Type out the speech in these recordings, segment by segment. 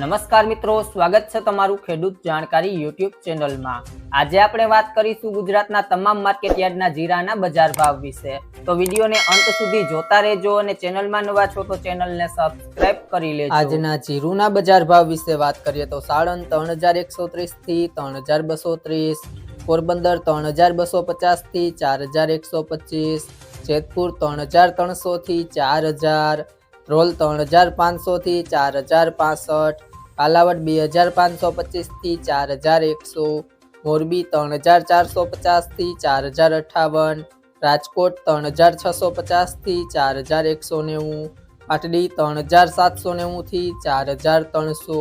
નમસ્કાર મિત્રો, સ્વાગત છે તમારું ખેડૂત જાણકારી યુટ્યુબ ચેનલમાં. આજે આપણે વાત કરીશું ગુજરાતના તમામ માર્કેટયાર્ડના જીરાના બજાર ભાવ વિશે. તો વિડીયોને અંત સુધી જોતા રહેજો અને ચેનલમાં નવા છો તો ચેનલને સબસ્ક્રાઇબ કરી લેજો. આજના જીરુના બજાર ભાવ વિશે વાત કરીએ તો સાળંદ ત્રણ હજાર એકસો ત્રીસથી ત્રણ હજાર બસો ત્રીસ, પોરબંદર ત્રણ હજાર બસો પચાસથી ચાર હજાર એકસો પચીસ, જેતપુર ત્રણ હજાર ત્રણસો થી ચાર હજાર રોલ ત્રણ હજાર પાંચસો થી ચાર હજાર પાસઠ, કાલાવડ બે હજાર પાંચસો પચીસથી ચાર હજાર એકસો, મોરબી ત્રણ હજાર ચારસો પચાસથી ચાર હજાર અઠાવન, રાજકોટ ત્રણ હજાર છસો પચાસથી ચાર હજાર એકસો નેવું, પાટડી ત્રણ હજાર સાતસો નેવું થી ચાર હજાર ત્રણસો,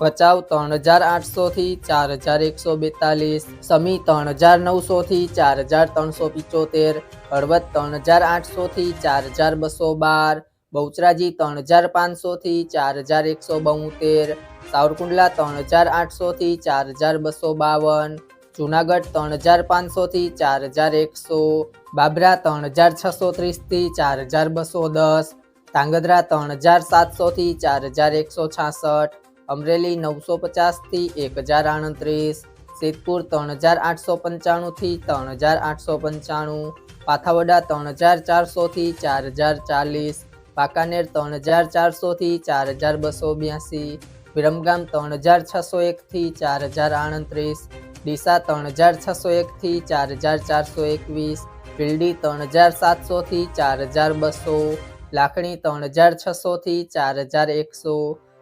ભચાઉ ત્રણ હજાર આઠસો થી ચાર હજાર એકસો બેતાલીસ, સમી ત્રણ હજાર નવસો થી ચાર હજાર ત્રણસો પિચોતેર, હળવદ ત્રણ હજાર આઠસો થી ચાર હજાર બસો બાર બહુચરાજી ત્રણ હજાર પાંચસો થી ચાર હજાર એકસો બોતેર, સાવરકુંડલા ત્રણ હજાર આઠસો થી ચાર હજાર બસો બાવન, જુનાગઢ ત્રણ હજાર પાંચસો થી ચાર હજાર એકસો, બાબરા ત્રણ હજાર છસો ત્રીસથી ચાર હજાર બસો દસ, ધાંગધ્રા ત્રણ હજાર સાતસો થી ચાર હજાર એકસો છાસઠ, અમરેલી નવસો પચાસથી એક હજાર આડત્રીસ સિદ્ધપુર ત્રણ હજાર આઠસો પંચાણું થી ત્રણ હજાર આઠસો પંચાણું, પાથાવડા ત્રણ હજાર ચારસો થી ચાર હજાર ચાલીસ વાંકાનેર ત્રણ હજાર ચારસો થી ચાર હજાર બસો બ્યાસી, વિરમગામ ત્રણ હજાર છસો એક થી ચાર હજાર આડત્રીસ ડીસા ત્રણ હજાર છસો એક થી ચાર હજાર ચારસો એકવીસ ફિલ્ડી ત્રણ હજાર સાતસો થી ચાર હજાર બસો, લાખણી ત્રણ હજાર છસો થી ચાર હજાર એકસો,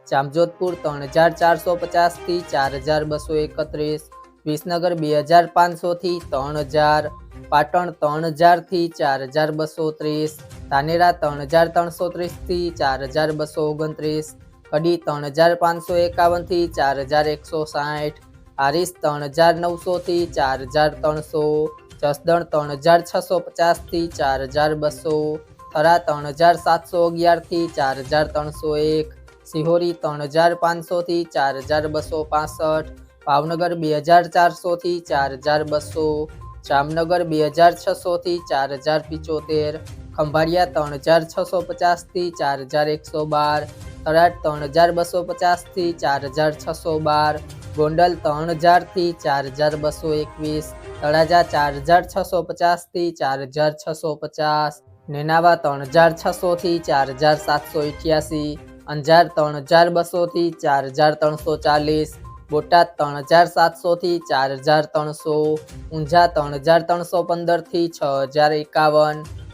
જામજોધપુર ત્રણ હજાર ચારસો પચાસથી ચાર હજાર બસો એકત્રીસ, વિસનગર બે હજાર પાંચસો થી ત્રણ હજાર, પાટણ ત્રણ હજારથી ચાર હજાર બસો ત્રીસ ધાનેરા ત્રણ હજાર ત્રણસો ત્રીસથી ચાર હજાર બસો ઓગણત્રીસ, કડી ત્રણ હજાર પાંચસો એકાવનથી ચાર હજાર એકસો સાઠ હારીસ ત્રણ હજાર નવસોથી ચાર હજાર ત્રણસો, જસદણ ત્રણ હજાર છસો પચાસથી ચાર હજાર બસો, થરા ત્રણ હજાર સાતસો અગિયારથી ચાર હજાર ત્રણસો એક, સિહોરી ત્રણ હજાર પાંચસોથી ચાર હજાર બસો પાસઠ, ભાવનગર બે હજાર ચારસોથી ચાર હજાર બસો, જામનગર બે હજાર છસોથી ચાર હજાર પિચોતેર ખંભાળિયા ત્રણ હજાર છસો પચાસથી ચાર હજાર એકસો બાર થરાદ ત્રણ હજાર બસો પચાસથી ચાર હજાર છસો બાર, ગોંડલ ત્રણ હજારથી ચાર હજાર બસો એકવીસ, તળાજા ચાર હજાર છસો પચાસથી ચાર હજાર છસો પચાસ, નેનાવા ત્રણ હજાર છસોથી ચાર હજાર સાતસો અઠ્યાસી અંજાર ત્રણ હજાર બસોથી ચાર હજાર ત્રણસો ચાલીસ, બોટાદ ત્રણ હજાર સાતસોથી ચાર હજાર ત્રણસો, ઊંઝા ત્રણ હજાર ત્રણસો પંદરથી છ હજાર એકાવન